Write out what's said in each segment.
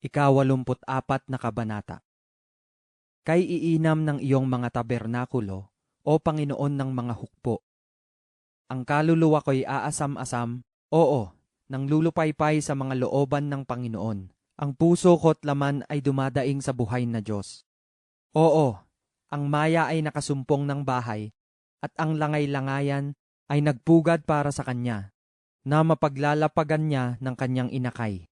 Ikawalumput apat na kabanata. Kay iinam ng iyong mga tabernakulo, o Panginoon ng mga hukpo. Ang kaluluwa ko'y aasam-asam, oo, nang lulupaypay sa mga looban ng Panginoon. Ang puso ko't laman ay dumadaing sa buhay na Diyos. Oo, ang maya ay nakasumpong ng bahay, at ang langay-langayan ay nagpugad para sa kanya, na mapaglalapagan niya ng kanyang inakay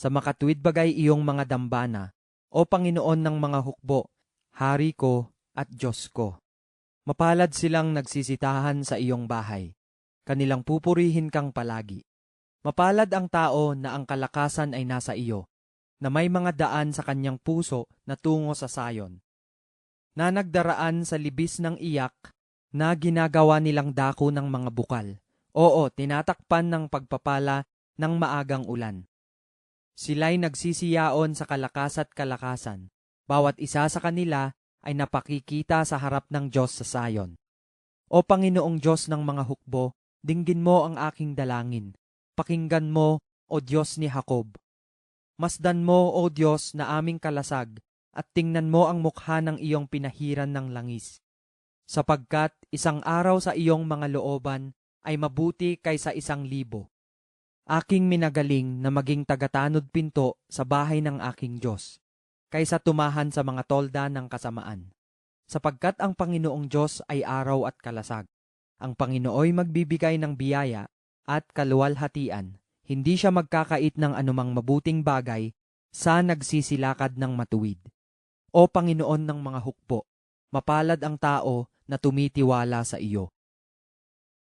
sa makatuwid bagay iyong mga dambana, o Panginoon ng mga hukbo, Hari ko at Diyos ko. Mapalad silang nagsisitahan sa iyong bahay, kanilang pupurihin kang palagi. Mapalad ang tao na ang kalakasan ay nasa iyo, na may mga daan sa kanyang puso na tungo sa sayon. Na nagdaraan sa libis ng iyak, na ginagawa nilang dako ng mga bukal. Oo, tinatakpan ng pagpapala ng maagang ulan. Sila'y nagsisiyaon sa kalakas at kalakasan. Bawat isa sa kanila ay napakikita sa harap ng Diyos sa sayon. O Panginoong Diyos ng mga hukbo, dinggin mo ang aking dalangin. Pakinggan mo, O Diyos ni Jacob. Masdan mo, O Diyos, na aming kalasag, at tingnan mo ang mukha ng iyong pinahiran ng langis. Sapagkat isang araw sa iyong mga looban ay mabuti kaysa isang libo aking minagaling na maging tagatanod pinto sa bahay ng aking Diyos, kaysa tumahan sa mga tolda ng kasamaan. Sapagkat ang Panginoong Diyos ay araw at kalasag. Ang Panginooy magbibigay ng biyaya at kaluwalhatian. Hindi siya magkakait ng anumang mabuting bagay sa nagsisilakad ng matuwid. O Panginoon ng mga hukbo, mapalad ang tao na tumitiwala sa iyo.